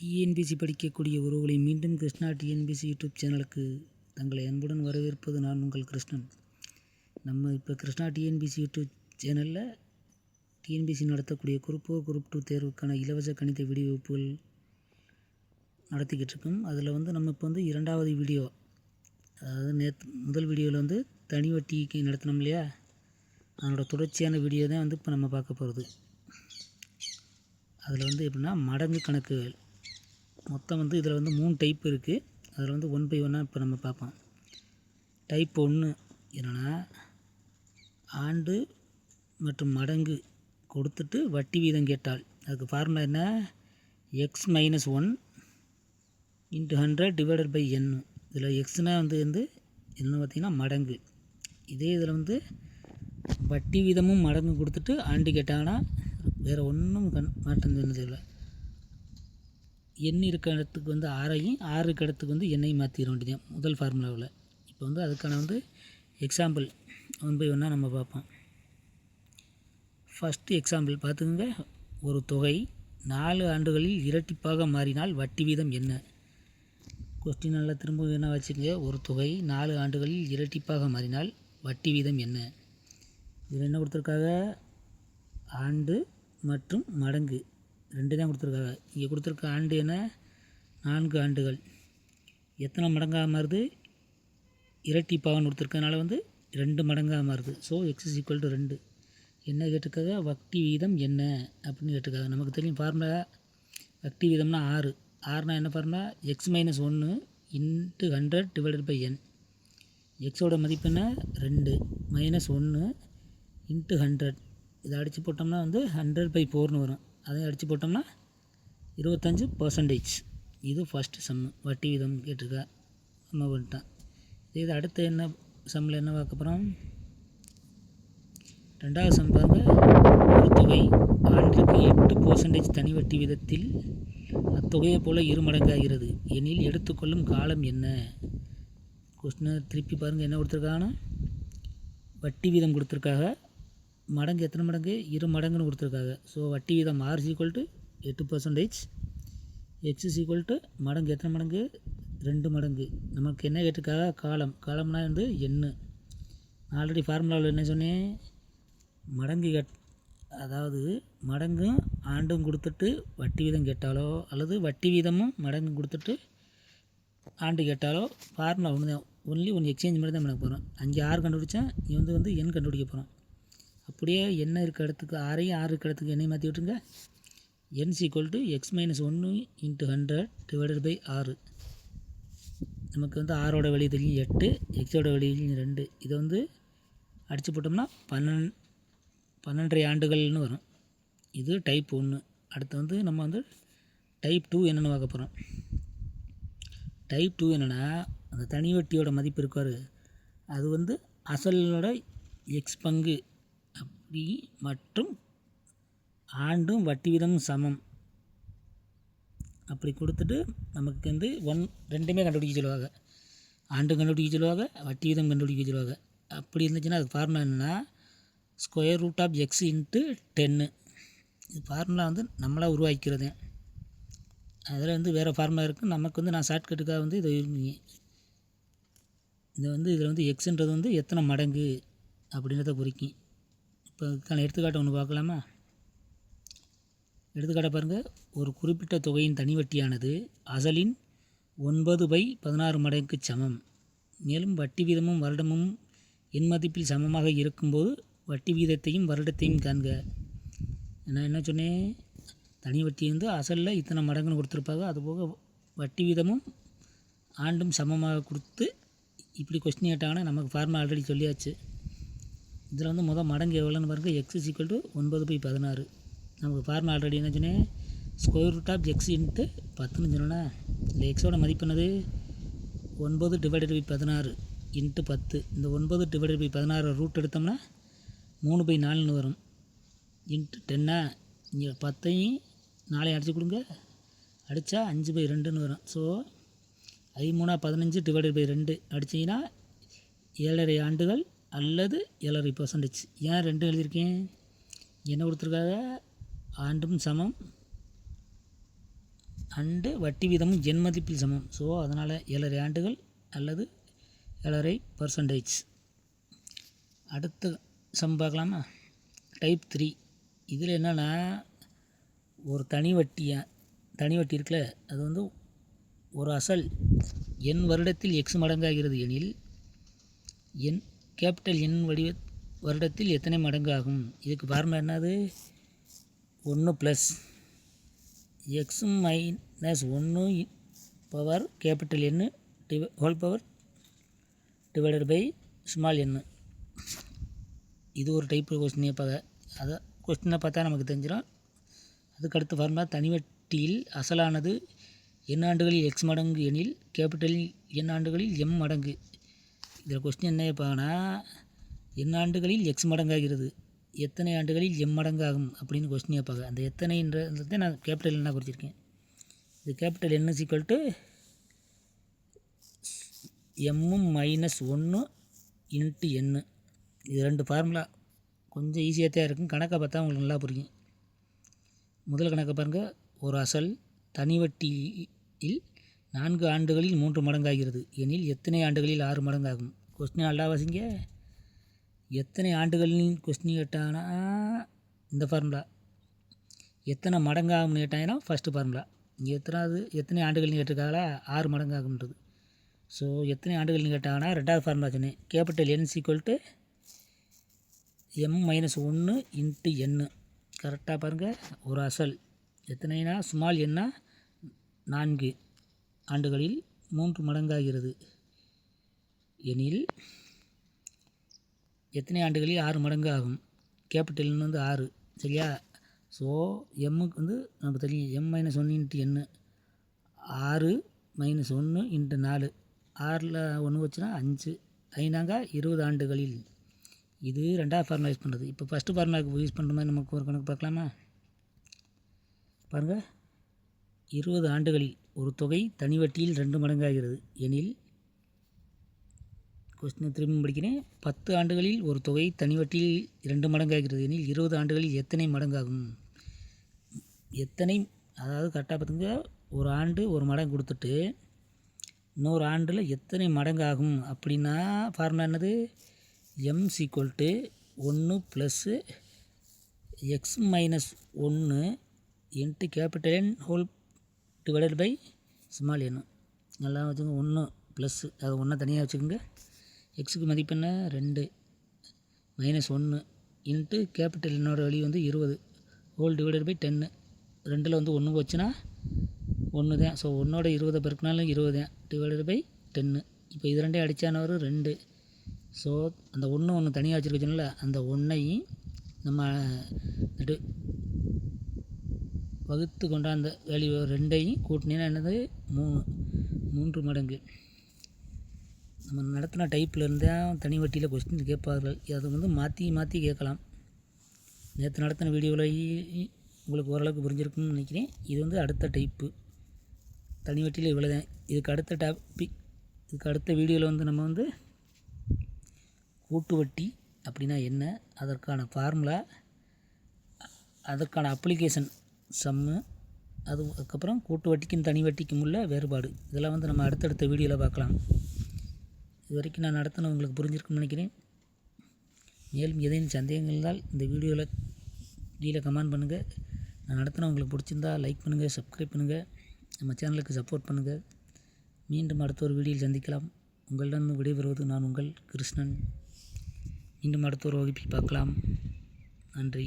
TNPSC படிக்கக்கூடிய உறவுகளை மீண்டும் கிருஷ்ணா டிஎன்பிசி யூடியூப் சேனலுக்கு தங்களை அன்புடன் வரவேற்பது நான் உங்கள் கிருஷ்ணன். நம்ம இப்போ கிருஷ்ணா டிஎன்பிசி யூடியூப் சேனலில் டிஎன்பிசி நடத்தக்கூடிய குரூப் ஓ குரூப் டூ தேர்வுக்கான இலவச கணித வீடியோ வகுப்புகள் நடத்திக்கிட்டு இருக்கோம். அதில் வந்து நம்ம இப்போ வந்து இரண்டாவது வீடியோ அதாவது நேற்று முதல் வீடியோவில் வந்து தனி வட்டிக்கு நடத்தினோம் இல்லையா? அதனோட தொடர்ச்சியான வீடியோ தான் வந்து இப்போ நம்ம பார்க்க போகிறது அதில் வந்து எப்படின்னா மடங்கு கணக்குகள். மொத்தம் வந்து இதில் வந்து மூணு டைப் இருக்குது அதில் வந்து ஒன் பை ஒன்னாக இப்போ நம்ம பார்ப்போம். டைப் ஒன்று என்னென்னா ஆண்டு மற்றும் மடங்கு கொடுத்துட்டு வட்டி வீதம் கேட்டால். அதுக்கு ஃபார்முலா என்ன? X minus one into hundred divided by N இதில் எக்ஸ்னால் வந்து வந்து என்ன பார்த்திங்கன்னா மடங்கு. இதே இதில் வந்து வட்டி வீதமும் மடங்கு கொடுத்துட்டு ஆண்டு கேட்டாங்கன்னா வேறு ஒன்றும் கண் மாற்றம் தெரிஞ்சதில்லை எண்ணெய் இருக்க இடத்துக்கு வந்து ஆறையும் ஆறு இருக்க இடத்துக்கு வந்து எண்ணெய் மாற்றிட வேண்டியது முதல் ஃபார்முலாவில் இப்போ வந்து அதுக்கான வந்து எக்ஸாம்பிள் ஒன் பை ஒன்னாக நம்ம பார்ப்போம். ஃபஸ்ட்டு எக்ஸாம்பிள் பார்த்துக்கோங்க. ஒரு தொகை நாலு ஆண்டுகளில் இரட்டிப்பாக மாறினால் வட்டி வீதம் என்ன? கொஸ்டின் நல்லா திரும்ப என்ன வச்சுக்கோங்க. ஒரு தொகை நாலு ஆண்டுகளில் இரட்டிப்பாக மாறினால் வட்டி வீதம் என்ன? இதில் என்ன கொடுத்துருக்காங்க? ஆண்டு மற்றும் மடங்கு. ரெண்டு தான் கொடுத்துருக்காங்க. இங்கே கொடுத்துருக்க ஆண்டு என்ன? நான்கு ஆண்டுகள். எத்தனை மடங்காக மாறுது? இரட்டிப்பாகன்னு கொடுத்துருக்கனால வந்து ரெண்டு மடங்காக மாறுது. So X is equal to ரெண்டு. என்ன கேட்டிருக்காங்க? வட்டி வீதம் என்ன? அப்படின்னு கேட்டிருக்காங்க. நமக்கு தெரியும் ஃபார்முலா வட்டி வீதம்னா ஆறு. ஆறுனா என்ன ஃபார்முலா எக்ஸ் மைனஸ் ஒன்று into hundred divided by N எக்ஸோட மதிப்பு ரெண்டு. மைனஸ் ஒன்று இன்ட்டு ஹண்ட்ரட் இதை அடித்து போட்டோம்னா வந்து ஹண்ட்ரட் பை ஃபோர்னு வரும். அதையும் அடித்து போட்டோம்னா இருபத்தஞ்சு பர்சன்டேஜ் இது ஃபஸ்ட்டு சம் வட்டி வீதம் கேட்டிருக்கா நம்ம பண்ணிட்டான் இது அடுத்து என்ன சம்மில் என்ன பார்க்க போகிறோம் ரெண்டாவது சம் பாருங்க. ஒரு தொகை ஆண்டிற்கு எட்டு பர்சன்டேஜ் தனி வட்டி விதத்தில் அத்தொகையை போல் இரு மடங்காகிறது எனில் எடுத்துக்கொள்ளும் காலம் என்ன? கொஸ்டினை திருப்பி பாருங்கள் என்ன கொடுத்துருக்காங்கன்னா வட்டி வீதம் கொடுத்துருக்காங்க. மடங்கு எத்தனை மடங்கு? இரு மடங்குன்னு கொடுத்துருக்காங்க. ஸோ வட்டி வீதம் ஆர் ஈக்குவல் டு எட்டு percentage X is equal to மடங்கு எத்தனை மடங்கு? ரெண்டு மடங்கு. நமக்கு என்ன கேட்டிருக்காங்க? காலம். காலம்னா வந்து எண்ணு. ஆல்ரெடி ஃபார்முலாவில் என்ன சொன்னேன்? மடங்கு கட் அதாவது மடங்கும் ஆண்டும் கொடுத்துட்டு வட்டி வீதம் கேட்டாலோ அல்லது வட்டி வீதமும் மடங்கு கொடுத்துட்டு ஆண்டு கேட்டாலோ ஃபார்முலா ஒன்று தான் ஒன்லி ஒன்று எக்ஸ்சேஞ்ச் மட்டும் தான் பண்ண போகிறோம் அங்கே ஆறு கண்டுபிடிச்சா நீ வந்து வந்து எண் கண்டுபிடிக்க போகிறோம் அப்படியே என்ன இருக்க இடத்துக்கு ஆறையும் ஆறு இருக்க இடத்துக்கு எண்ணெய் மாற்றி விட்டுருங்க. N equal to X minus ஒன்று இன்ட்டு ஹண்ட்ரட் டிவைடட் பை ஆறு நமக்கு வந்து ஆறோட வெளியே தெரியும் எட்டு எக்ஸோட வழியிலையும் ரெண்டு. இதை வந்து அடித்து போட்டோம்னா பன்னெண் பன்னெண்டரை ஆண்டுகள்னு வரும். இது டைப் ஒன்று அடுத்து வந்து நம்ம வந்து டைப் டூ என்னென்னு பார்க்க போகிறோம் டைப் டூ என்னென்னா அந்த தனி வட்டியோட மதிப்பு இருக்கார் அது வந்து அசலோட எக்ஸ் பங்கு. பி மற்றும் ஆண்டும் வட்டி வீதமும் சமம். அப்படி கொடுத்துட்டு நமக்கு வந்து ஒன் ரெண்டுமே கண்டுபிடிக்க சொல்லுவாங்க. ஆண்டும் கண்டுபிடிக்க சொல்லுவாங்க வட்டி வீதம் கண்டுபிடிக்க சொல்லுவாங்க. அப்படி இருந்துச்சுன்னா அது ஃபார்முலா என்னென்னா square root of X into டென்னு இது ஃபார்முலா வந்து நம்மளாக உருவாக்கிக்கிறது. அதில் வந்து வேறு ஃபார்முலா இருக்குது நமக்கு வந்து நான் ஷார்ட்கட்டுக்காக வந்து இதை இதை வந்து இதில் வந்து எக்ஸுன்றது வந்து எத்தனை மடங்கு அப்படின்றத குறிக்கும். இப்போ எடுத்துக்காட்டு ஒன்று பார்க்கலாமா? எடுத்துக்காட்டை பாருங்கள் ஒரு குறிப்பிட்ட தொகையின் தனி வட்டியானது அசலின் ஒன்பது பை பதினாறு மடங்குக்கு சமம். மேலும் வட்டி வீதமும் வருடமும் எண் மதிப்பில் சமமாக இருக்கும்போது வட்டி வீதத்தையும் வருடத்தையும் காண்க. நான் என்ன சொன்னேன்? தனி வட்டி வந்து அசலில் இத்தனை மடங்குன்னு கொடுத்துருப்பாங்க. அதுபோக வட்டி வீதமும் ஆண்டும் சமமாக கொடுத்து இப்படி கொஸ்டின் கேட்டாங்கன்னா நமக்கு ஃபார்முலா ஆல்ரெடி சொல்லியாச்சு. இதில் வந்து முதல் மடங்கு எவ்வளோன்னு பாருங்கள் எக்ஸ் ஈக்குவல் டு ஒன்பது பை பதினாறு. நமக்கு ஃபார்முலா ஆல்ரெடி என்ன சொன்னேன்? Square root of X into பத்துன்னு சொன்னோன்னா இல்லை எக்ஸோட மதிப்பு ஒன்பது டிவைடட் பை பதினாறு இன்ட்டு பத்து. இந்த ஒன்பது டிவைடட் பை பதினாறு ரூட் எடுத்தோம்னா மூணு பை நாலுன்னு வரும். இன்ட்டு டென்னா இங்கே பத்தையும் நாளையும் அடித்து கொடுங்க. அடித்தா அஞ்சு பை ரெண்டுன்னு வரும். ஸோ ஐமூணா பதினஞ்சு டிவைடட் பை ரெண்டு. அடிச்சிங்கன்னா ஏழரை ஆண்டுகள் அல்லது எலரி பர்சன்டேஜ் ஏன் ரெண்டு எழுதியிருக்கேன்? என்ன கொடுத்துருக்காங்க? ஆண்டும் சமம். அண்டு வட்டி வீதமும் எண் மதிப்பில் சமம். ஸோ அதனால் ஏழரை ஆண்டுகள் அல்லது ஏழரை பர்சன்டேஜ் அடுத்த சம் பார்க்கலாமா? டைப் த்ரீ இதில் என்னென்னா ஒரு தனி வட்டியா? தனி வட்டி இருக்குல்ல அது வந்து ஒரு அசல். என் வருடத்தில் எக்ஸ் மடங்காகிறது எனில் என் கேபிட்டல் என் வடிவ வருடத்தில் எத்தனை மடங்கு ஆகும்? இதுக்கு ஃபார்முலா என்னது? ஒன்று ப்ளஸ் எக்ஸ் மைனஸ் ஒன்று power capital N டிவ whole power divided by small N இது ஒரு டைப் கொஸ்டினே பார்க்க அதை கொஸ்டினை பார்த்தா நமக்கு தெரிஞ்சிடும் அதுக்கடுத்து ஃபார்முலா தனிவட்டியில் அசலானது என் ஆண்டுகளில் எக்ஸ் மடங்கு எனில் கேபிட்டல் என் ஆண்டுகளில் எம் மடங்கு. இதில் கொஸ்டின் என்ன கேட்பாங்கன்னா என் ஆண்டுகளில் எக்ஸ் மடங்காகிறது? எத்தனை ஆண்டுகளில் எம் மடங்காகும்? அப்படின்னு கொஸ்டின் கேட்பாங்க அந்த எத்தனைன்றதை நான் கேபிட்டல் என்ன குறிச்சிருக்கேன். இது capital N is equal to எம்மும் minus ஒன்று இன்ட்டு என்னு இது ரெண்டு ஃபார்முலா கொஞ்சம் ஈஸியாக தான் இருக்கும். கணக்கை பார்த்தா உங்களுக்கு நல்லா புரியும். முதல் கணக்கை பாருங்கள் ஒரு அசல் தனி வட்டியில் நான்கு ஆண்டுகளில் மூன்று மடங்காகிறது. எனில் எத்தனை ஆண்டுகளில் ஆறு மடங்காகும்? கொஸ்டின் நல்லா வசிங்க. எத்தனை ஆண்டுகளின் கொஸ்டின் கேட்டாங்கன்னா இந்த ஃபார்முலா எத்தனை மடங்காகும்னு கேட்டாங்கன்னா ஃபஸ்ட்டு ஃபார்முலா இங்கே எத்தனாவது எத்தனை ஆண்டுகள்னு கேட்டிருக்காங்களா ஆறு மடங்காகும்ன்றது. ஸோ எத்தனை ஆண்டுகள்னு கேட்டாங்கன்னா ரெண்டாவது ஃபார்முலா சொன்னேன். Capital N is equal to M minus ஒன்று இன்ட்டு என்னு கரெக்டாக பாருங்கள் ஒரு அசல். எத்தனைனா? சுமால் என்ன நான்கு. ஆண்டுகளில் மூன்று மடங்காகிறது. எனில் எத்தனை ஆண்டுகளில் ஆறு மடங்கு ஆகும்? கேபிட்டல்னு வந்து ஆறு சரியா? ஸோ எம்முக்கு வந்து நமக்கு தெரியும் எம் மைனஸ் ஒன்று இன்ட்டு என்ன ஆறு மைனஸ் ஒன்று இன்ட்டு நாலு. ஆறில் ஒன்று வச்சுன்னா அஞ்சு. ஐநாங்க இருபது ஆண்டுகளில். இது ரெண்டாவது ஃபார்முலா யூஸ் பண்ணுறது இப்போ ஃபஸ்ட்டு ஃபார்முலாவுக்கு யூஸ் பண்ணுற மாதிரி நமக்கு ஒரு கணக்கு பார்க்கலாமா? பாருங்கள் இருபது ஆண்டுகளில் ஒரு தொகை தனி வட்டியில் ரெண்டு மடங்காகிறது. எனில் கொஸ்டினை திரும்பி படிக்கிறேன். பத்து ஆண்டுகளில் ஒரு தொகை தனிவட்டில் இரண்டு மடங்காகிறது எனில் இருபது ஆண்டுகளில் எத்தனை மடங்காகும்? எத்தனை அதாவது கரெக்டாக பார்த்துங்க ஒரு ஆண்டு ஒரு மடங்கு கொடுத்துட்டு இன்னொரு ஆண்டில் எத்தனை மடங்கு ஆகும் அப்படின்னா ஃபார்முலா என்னது? எம் சீக்வல் டு ஒன்று ப்ளஸ்ஸு எக்ஸ் மைனஸ் ஒன்று into capital N whole divided by small N நல்லா வச்சுக்கோங்க ஒன்று ப்ளஸ்ஸு அது ஒன்றை தனியாக வச்சுக்கோங்க. எக்ஸுக்கு மதிப்பெண்ண ரெண்டு. மைனஸ் ஒன்று இன்ட்டு கேபிட்டல் என்னோடய வழி வந்து இருபது. ஹோல் டிவைடட் பை டென்னு ரெண்டில் வந்து ஒன்று போச்சுன்னா ஒன்று தான் ஸோ ஒன்றோட இருபதை பெருக்கினாலும் இருபது தான். டிவைடட் பை டென்னு இப்போ இது ரெண்டே அடித்தானவர் ரெண்டு. ஸோ அந்த ஒன்று ஒன்று தனியாக வச்சுருக்கச்சுல அந்த ஒன்றையும் நம்ம நடு வகுத்து கொண்டாந்த வேல்யூ ரெண்டையும் கூட்டினீங்கன்னா என்னது? மூணு. மூன்று மடங்கு. நம்ம நடத்தின டைப்பில் தான் தனி வட்டியில் கொஸ்டின் கேட்பார்கள். அதை வந்து மாற்றி மாற்றி கேட்கலாம். நேற்று நடத்தின வீடியோவில் உங்களுக்கு ஓரளவுக்கு புரிஞ்சிருக்குன்னு நினைக்கிறேன். இது வந்து அடுத்த டைப்பு தனி வட்டியில் இவ்வளோ தான். இதுக்கு அடுத்த டாபிக் இதுக்கு அடுத்த வீடியோவில் வந்து நம்ம வந்து கூட்டு வட்டி அப்படின்னா என்ன? அதற்கான ஃபார்முலா அதற்கான அப்ளிகேஷன் சம்மு அது அதுக்கப்புறம் கூட்டு வட்டிக்கும் தனி வட்டிக்கும் உள்ள வேறுபாடு. இதெல்லாம் வந்து நம்ம அடுத்தடுத்த வீடியோவில் பார்க்கலாம். இது வரைக்கும் நான் நடத்தின உங்களுக்கு புரிஞ்சிருக்குன்னு நினைக்கிறேன். மேலும் ஏதேனும் சந்தேகங்கள் இருந்தால் இந்த வீடியோவில் கீழே கமெண்ட் பண்ணுங்கள் நான் நடத்தின உங்களுக்கு பிடிச்சிருந்தா லைக் பண்ணுங்கள் சப்ஸ்கிரைப் பண்ணுங்கள் நம்ம சேனலுக்கு சப்போர்ட் பண்ணுங்கள் மீண்டும் அடுத்த ஒரு வீடியோவில் சந்திக்கலாம். உங்களிடம் விடைபெறுவது நான் உங்கள் கிருஷ்ணன். மீண்டும் அடுத்த ஒரு வகுப்பில் பார்க்கலாம். நன்றி.